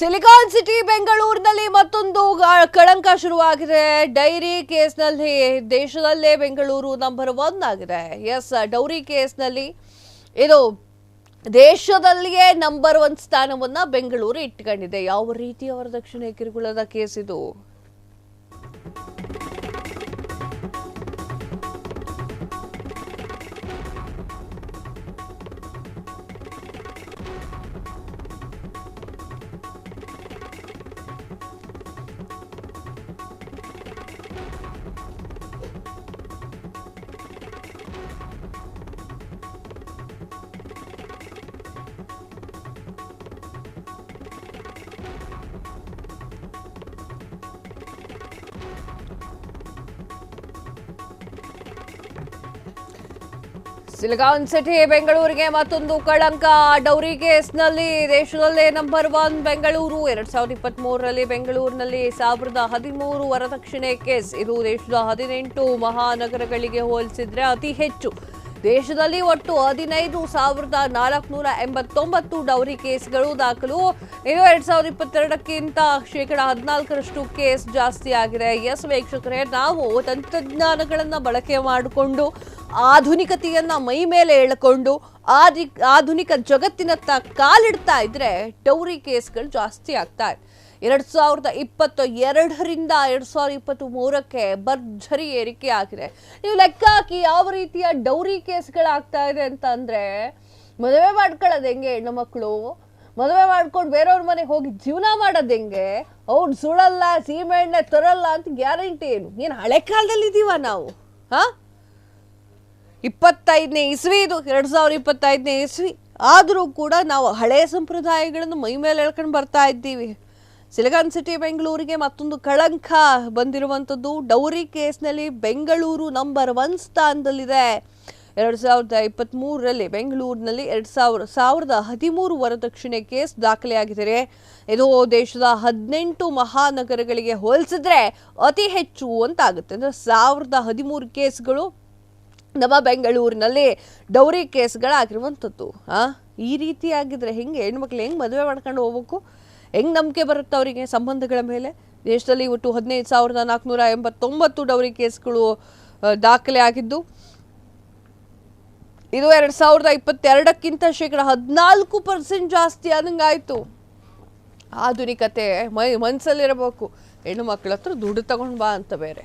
Silicon city, ಬೆಂಗಳೂರಿನಲ್ಲಿ ಮತ್ತೊಂದು ಕಳಂಕ ಶುರುವಾಗಿದೆ. ಡೈರಿ ಕೇಸ್ನಲ್ಲಿ, ದೇಶದಲ್ಲೇ ಬೆಂಗಳೂರು ನಂಬರ್ ಒನ್ ಆಗಿದೆ. ಎಸ್ ಡೌರಿ ಕೇಸ್ನಲ್ಲಿ ಇದು ದೇಶದಲ್ಲಿಯೇ ನಂಬರ್ ಒನ್ ಸ್ಥಾನವನ್ನ ಬೆಂಗಳೂರು ಇಟ್ಕೊಂಡಿದೆ. ಯಾವ ರೀತಿಯ ವರದಕ್ಷಿಣೆ ಕಿರುಕುಳದ ಕೇಸ್ ಇದು? ಸಿಲಿಕಾನ್ ಸಿಟಿ, ಬೆಂಗಳೂರಿಗೆ ಮತ್ತೊಂದು ಕಳಂಕ. ಡೌರಿ ಕೇಸ್ನಲ್ಲಿ ದೇಶದಲ್ಲೇ ನಂಬರ್ ಒನ್ ಬೆಂಗಳೂರು. ಎರಡ್ ಸಾವಿರದ ಇಪ್ಪತ್ತ್ ಮೂರರಲ್ಲಿ ಬೆಂಗಳೂರಿನಲ್ಲಿ ಸಾವಿರದ ಹದಿಮೂರು ವರದಕ್ಷಿಣೆ ಕೇಸ್. ಇದು ದೇಶದ ಹದಿನೆಂಟು ಮಹಾನಗರಗಳಿಗೆ ಹೋಲಿಸಿದ್ರೆ ಅತಿ ಹೆಚ್ಚು. ದೇಶದಲ್ಲಿ ಒಟ್ಟು ಹದಿನೈದು ಸಾವಿರದ ನಾಲ್ಕುನೂರ ಎಂಬತ್ತೊಂಬತ್ತು ಡೌರಿ ಕೇಸ್ಗಳು ದಾಖಲು. ಇದು ಎರಡ್ ಸಾವಿರದ ಇಪ್ಪತ್ತೆರಡಕ್ಕಿಂತ ಶೇಕಡ ಹದಿನಾಲ್ಕರಷ್ಟು ಕೇಸ್ ಜಾಸ್ತಿ ಆಗಿದೆ ಎಸ್ ವೀಕ್ಷಕರೇ, ನಾವು ತಂತ್ರಜ್ಞಾನಗಳನ್ನು ಬಳಕೆ ಮಾಡಿಕೊಂಡು ಆಧುನಿಕತೆಯನ್ನ ಮೈ ಮೇಲೆ ಎಳ್ಕೊಂಡು ಆದಿ ಆಧುನಿಕ ಜಗತ್ತಿನತ್ತ ಕಾಲಿಡ್ತಾ ಇದ್ರೆ ಡೌರಿ ಕೇಸ್ಗಳು ಜಾಸ್ತಿ ಆಗ್ತಾ ಇದೆ ಎರಡ್ ಸಾವಿರದ ಇಪ್ಪತ್ತು ಎರಡರಿಂದ ಎರಡ್ ಸಾವಿರದ ಇಪ್ಪತ್ತ್ ಮೂರಕ್ಕೆ ಭರ್ಜರಿ ಏರಿಕೆ ಆಗಿದೆ. ನೀವು ಲೆಕ್ಕ ಹಾಕಿ ಯಾವ ರೀತಿಯ ಡೌರಿ ಕೇಸ್ಗಳಾಗ್ತಾ ಇದೆ ಅಂತ ಅಂದ್ರೆ, ಮದುವೆ ಮಾಡ್ಕೊಳ್ಳೋದು ಹೆಂಗೆ ಹೆಣ್ಣು ಮಕ್ಕಳು? ಮದುವೆ ಮಾಡ್ಕೊಂಡು ಬೇರೆಯವ್ರ ಮನೆಗೆ ಹೋಗಿ ಜೀವನ ಮಾಡೋದು ಹೆಂಗೆ? ಅವ್ರು ಸುಳಲ್ಲ, ಸೀಮೆಣ್ಣೆ ತರಲ್ಲ ಅಂತ ಗ್ಯಾರಂಟಿ ಏನು? ಏನು ಹಳೆ ಕಾಲದಲ್ಲಿ ಇದೀವ ನಾವು? ಹಾ? ಇಪ್ಪತ್ತೈದನೇ ಇಸ್ವಿ ಇದು, ಎರಡು ಸಾವಿರ ಇಪ್ಪತ್ತೈದನೇ ಇಸ್ವಿ. ಆದರೂ ಕೂಡ ನಾವು ಹಳೆಯ ಸಂಪ್ರದಾಯಗಳನ್ನು ಮೈ ಮೇಲೆ ಎಳ್ಕೊಂಡು ಬರ್ತಾ ಇದ್ದೀವಿ. ಸಿಲಿಕಾನ್ ಸಿಟಿ ಬೆಂಗಳೂರಿಗೆ ಮತ್ತೊಂದು ಕಳಂಕ ಬಂದಿರುವಂಥದ್ದು. ಡೌರಿ ಕೇಸ್ನಲ್ಲಿ ಬೆಂಗಳೂರು ನಂಬರ್ ಒನ್ ಸ್ಥಾನದಲ್ಲಿದೆ. ಎರಡು ಸಾವಿರದ ಇಪ್ಪತ್ತ್ಮೂರರಲ್ಲಿ ಬೆಂಗಳೂರಿನಲ್ಲಿ ಎರಡು ಸಾವಿರ, ಸಾವಿರದ ಹದಿಮೂರು ವರದಕ್ಷಿಣೆ ಕೇಸ್ ದಾಖಲೆಯಾಗಿದೆ ಇದು ದೇಶದ ಹದಿನೆಂಟು ಮಹಾನಗರಗಳಿಗೆ ಹೋಲಿಸಿದ್ರೆ ಅತಿ ಹೆಚ್ಚು ಅಂತಾಗುತ್ತೆ ಅಂದರೆ ಸಾವಿರದ ಹದಿಮೂರು ಕೇಸ್ಗಳು ನಮ್ಮ ಬೆಂಗಳೂರಿನಲ್ಲಿ ಡೌರಿ ಕೇಸ್ಗಳಾಗಿರುವಂಥದ್ದು. ಆ, ಈ ರೀತಿ ಆಗಿದ್ರೆ ಹೆಂಗೆ? ಹೆಣ್ಮಕ್ಳು ಹೆಂಗೆ ಮದುವೆ ಮಾಡ್ಕೊಂಡು ಹೋಗ್ಬೇಕು? ಹೆಂಗೆ ನಂಬಿಕೆ ಬರುತ್ತೆ ಅವರಿಗೆ ಸಂಬಂಧಗಳ ಮೇಲೆ? ದೇಶದಲ್ಲಿ ಒಟ್ಟು ಹದಿನೈದು ಸಾವಿರದ ನಾಲ್ಕುನೂರ ಎಂಬತ್ತೊಂಬತ್ತು ಡೌರಿ ಕೇಸ್ಗಳು ದಾಖಲೆ ಆಗಿದ್ದು, ಇದು ಎರಡು ಸಾವಿರದ ಇಪ್ಪತ್ತೆರಡಕ್ಕಿಂತ ಶೇಕಡ ಹದಿನಾಲ್ಕು ಪರ್ಸೆಂಟ್ ಜಾಸ್ತಿ ಆದಂಗಾಯಿತು. ಆಧುನಿಕತೆ ಮೈ ಮನಸ್ಸಲ್ಲಿರಬೇಕು ಹೆಣ್ಣು ಮಕ್ಕಳ ಹತ್ರ ದುಡ್ಡು ತಗೊಂಡು ಬಾ ಅಂತ ಬೇರೆ.